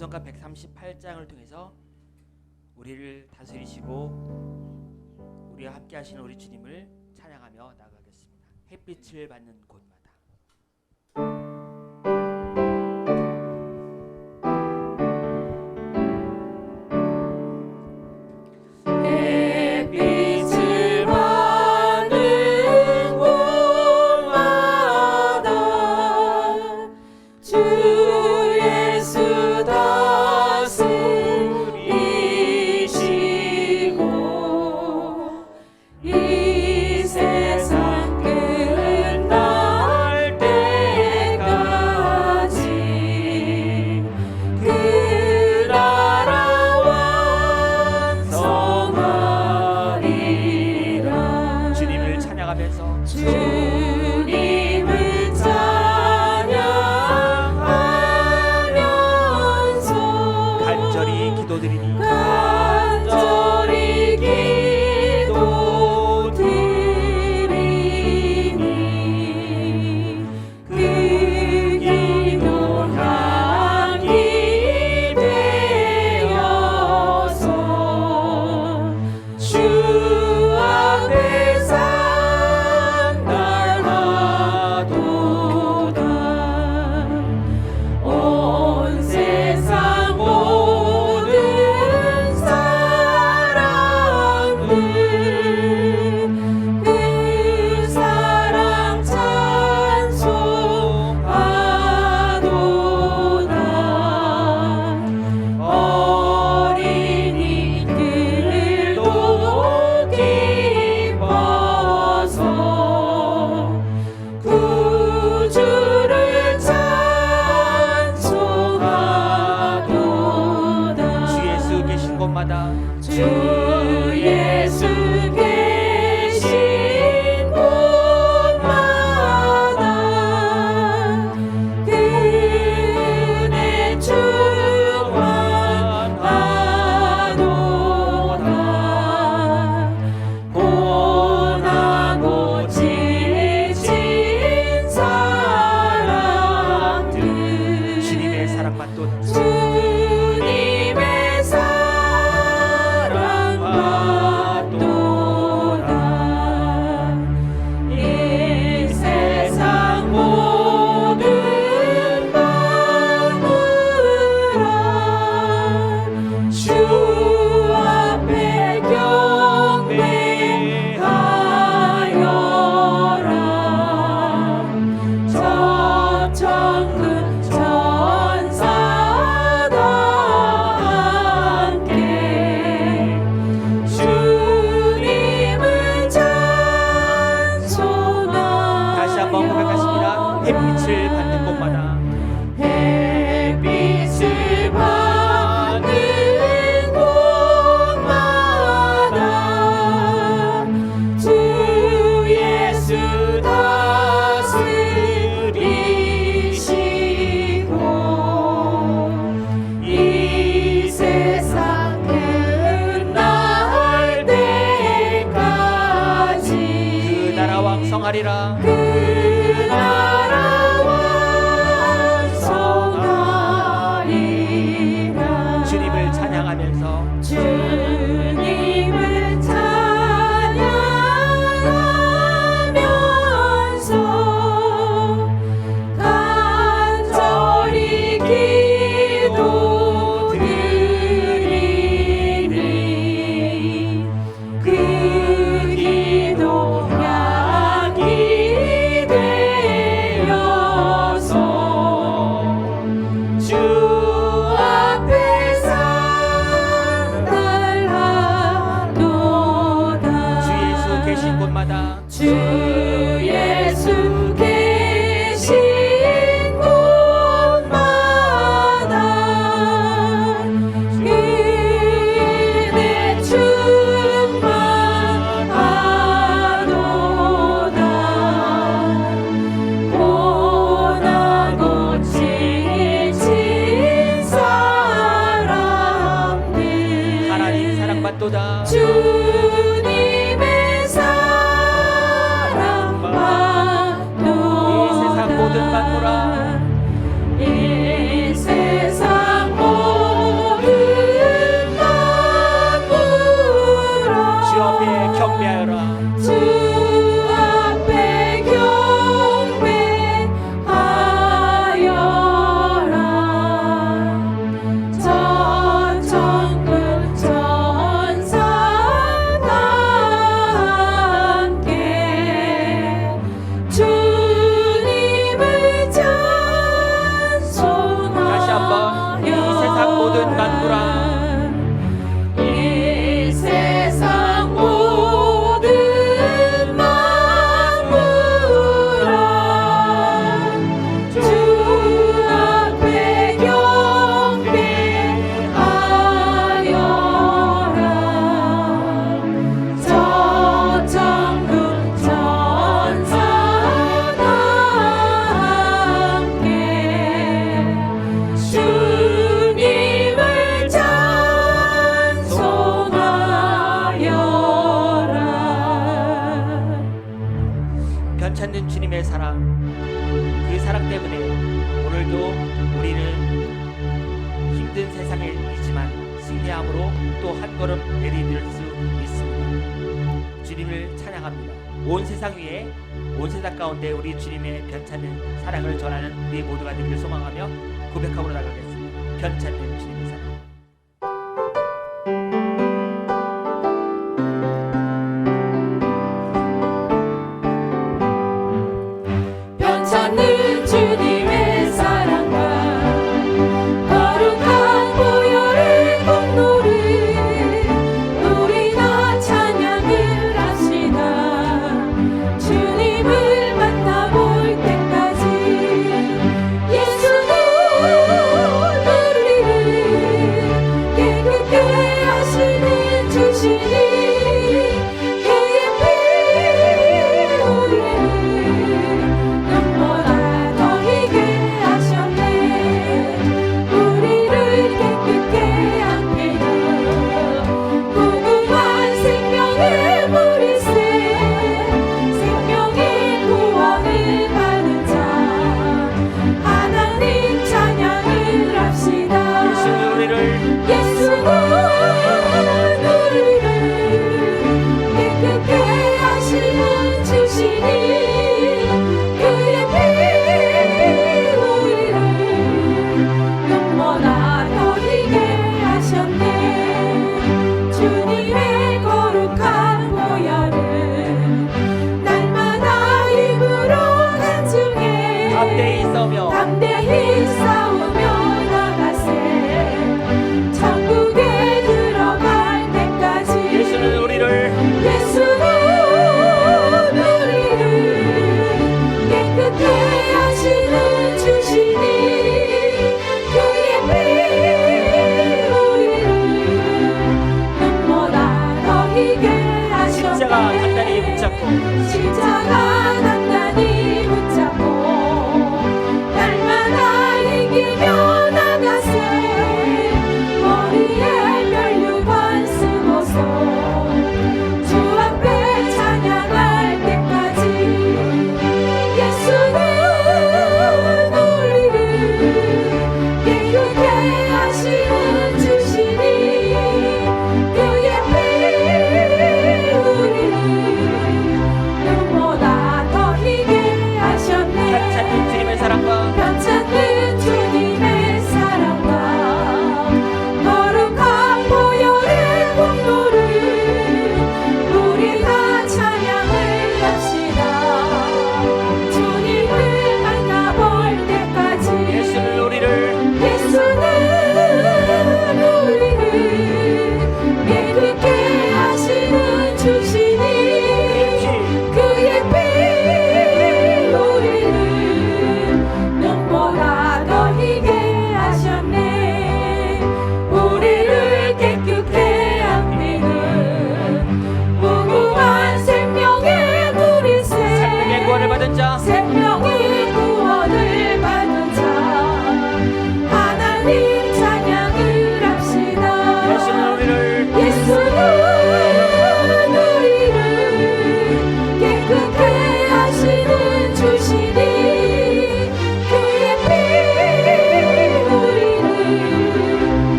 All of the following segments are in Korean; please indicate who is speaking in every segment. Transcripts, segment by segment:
Speaker 1: 찬송가 138장을 통해서 우리를 다스리시고 우리와 함께 하시는 우리 주님을 찬양하며 나가겠습니다. 햇빛을 받는 곳
Speaker 2: to Doderi. 마다
Speaker 1: 주의
Speaker 2: 모든 만물아 세상 위에 온 세상 가운데 우리 주님의 변찮은 사랑을 전하는 우리 모두가 되기를 소망하며 고백함으로 나가겠습니다.
Speaker 1: 변찮은 주님의
Speaker 2: 사랑.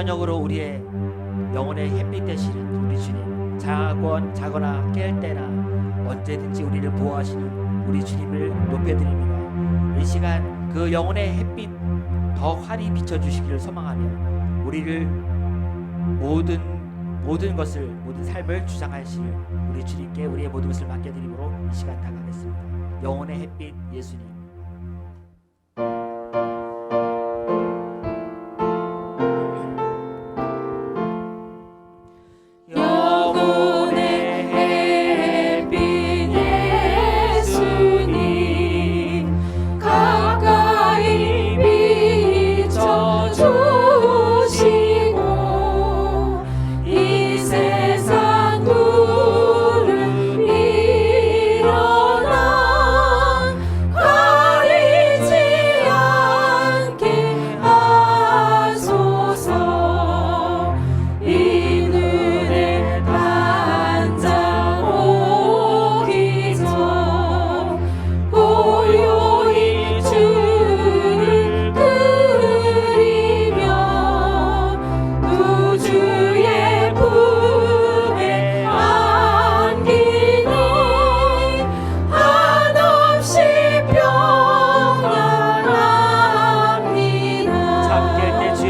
Speaker 2: 저녁으로 우리의 영혼의 햇빛 되시는 우리 주님 자건 자거나 깰 때나 언제든지 우리를 보호하시는 우리 주님을 높여드립니다. 이 시간 그 영혼의 햇빛 더 환히 비춰주시기를 소망하며 우리를 모든 모든 것을 모든 삶을 주장하실 우리 주님께 우리의 모든 것을 맡겨드리므로 이 시간 다가겠습니다. 영혼의 햇빛 예수님.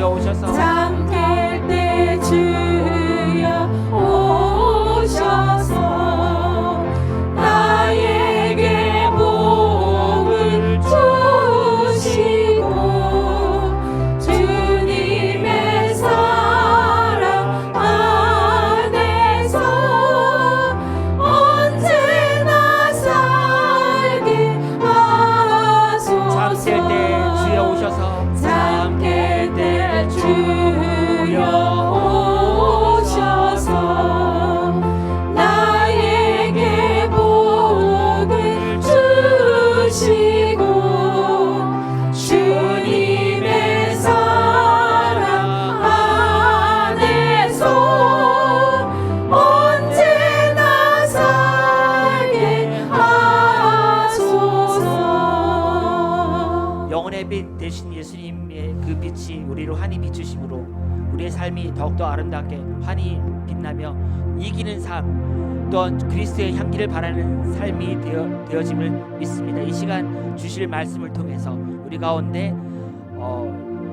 Speaker 1: 주여 오셔서. 더욱더 아름답게 환히 빛나며 이기는 삶 또한 그리스도의 향기를 바라는 삶이 되어, 되어짐을 믿습니다. 이 시간 주실 말씀을 통해서 우리 가운데 어,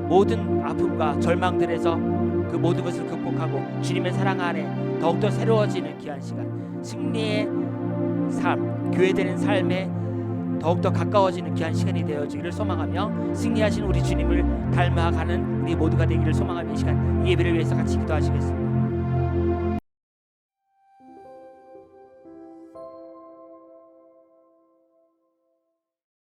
Speaker 1: 모든 아픔과 절망들에서 그 모든 것을 극복하고 주님의 사랑 안에 더욱더 새로워지는 귀한 시간 승리의 삶 교회되는 삶에 더욱더 가까워지는 귀한 시간이 되어지기를 소망하며 승리하신 우리 주님을 닮아가는 우리 모두가 되기를 소망하며 이 시간 이 예배를 위해서 같이 기도하시겠습니다.